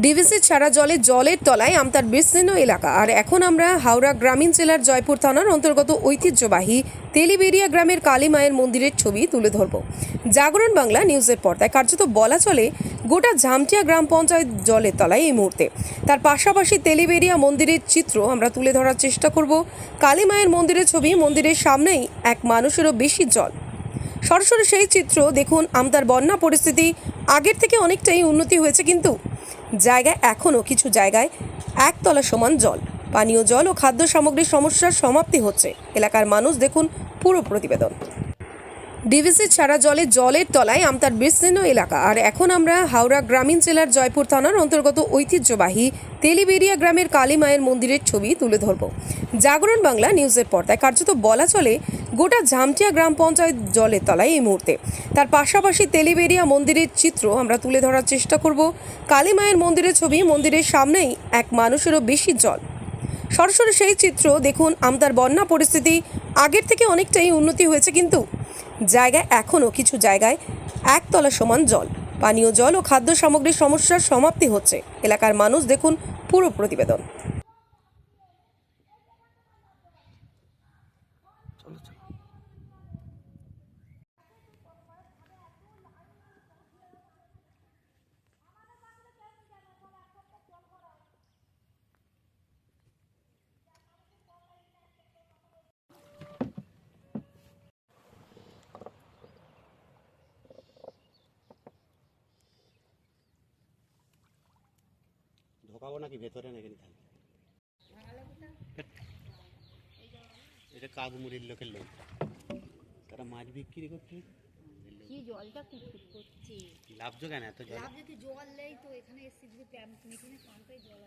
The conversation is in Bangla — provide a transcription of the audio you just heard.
ডিভিসি ছাড়া জলে জলের তলায় আমতার বিস্তীর্ণ এলাকা। আর এখন আমরা হাওড়া গ্রামীণ জেলার জয়পুর থানার অন্তর্গত ঐতিহ্যবাহী তেলিবেরিয়া গ্রামের কালী মায়ের মন্দিরের ছবি তুলে ধরব। জাগরণ বাংলা নিউজের পর্দায় কার্যত বলা চলে, গোটা ঝামটিয়া গ্রাম পঞ্চায়েত জলের তলায় এই মুহূর্তে। তার পাশাপাশি তেলিবেরিয়া মন্দিরের চিত্র আমরা তুলে ধরার চেষ্টা করব। কালী মায়ের মন্দিরের ছবি, মন্দিরের সামনেই এক মানুষেরও বেশি জল। সরাসরি সেই চিত্র দেখুন আমতার বন্যা পরিস্থিতি আগের থেকে অনেকটাই উন্নতি হয়েছে কিন্তু জায়গায় এখনও কিছু জায়গায় একতলা সমান জল। পানীয় জল ও খাদ্য সামগ্রীর সমস্যার সমাপ্তি হচ্ছে। এলাকার মানুষ দেখুন পুরো প্রতিবেদন। ডিভিসি ছাড়া জলে জলের তলায় আমতার বিস্তীর্ণ এলাকা। আর এখন আমরা হাওড়া গ্রামীণ জেলার জয়পুর থানার অন্তর্গত ঐতিহ্যবাহী তেলিবেরিয়া গ্রামের কালী মায়ের মন্দিরের ছবি তুলে ধরব। জাগরণ বাংলা নিউজের পর্দায় কার্যত বলা চলে, গোটা ঝামটিয়া গ্রাম পঞ্চায়েত জলের তলায় এই মুহূর্তে। তার পাশাপাশি তেলিবেরিয়া মন্দিরের চিত্র আমরা তুলে ধরার চেষ্টা করব। কালী মায়ের মন্দিরের ছবি মন্দিরের সামনেই এক মানুষেরও বেশি জল। সরাসরি সেই চিত্র দেখুন, আমতার বন্যা পরিস্থিতি আগের থেকে অনেকটাই উন্নতি হয়েছে কিন্তু জায়গায় এখনও কিছু জায়গায় একতলা সমান জল। পানীয় জল ও খাদ্য সামগ্রীর সমস্যার সমাপ্তি হচ্ছে। এলাকার মানুষ দেখুন পুরো প্রতিবেদন। ঢোকাবো নাকি ভেতরে নাকি তাহলে এটা কাকমুড়ির লোকের লোক। তারা মাছ বিক্রি করছে। কি জলটা কুটকুট করছে। লাভ কেন এত জল? লাভ যদি জল নেই তো? এখানে এসে যদি জল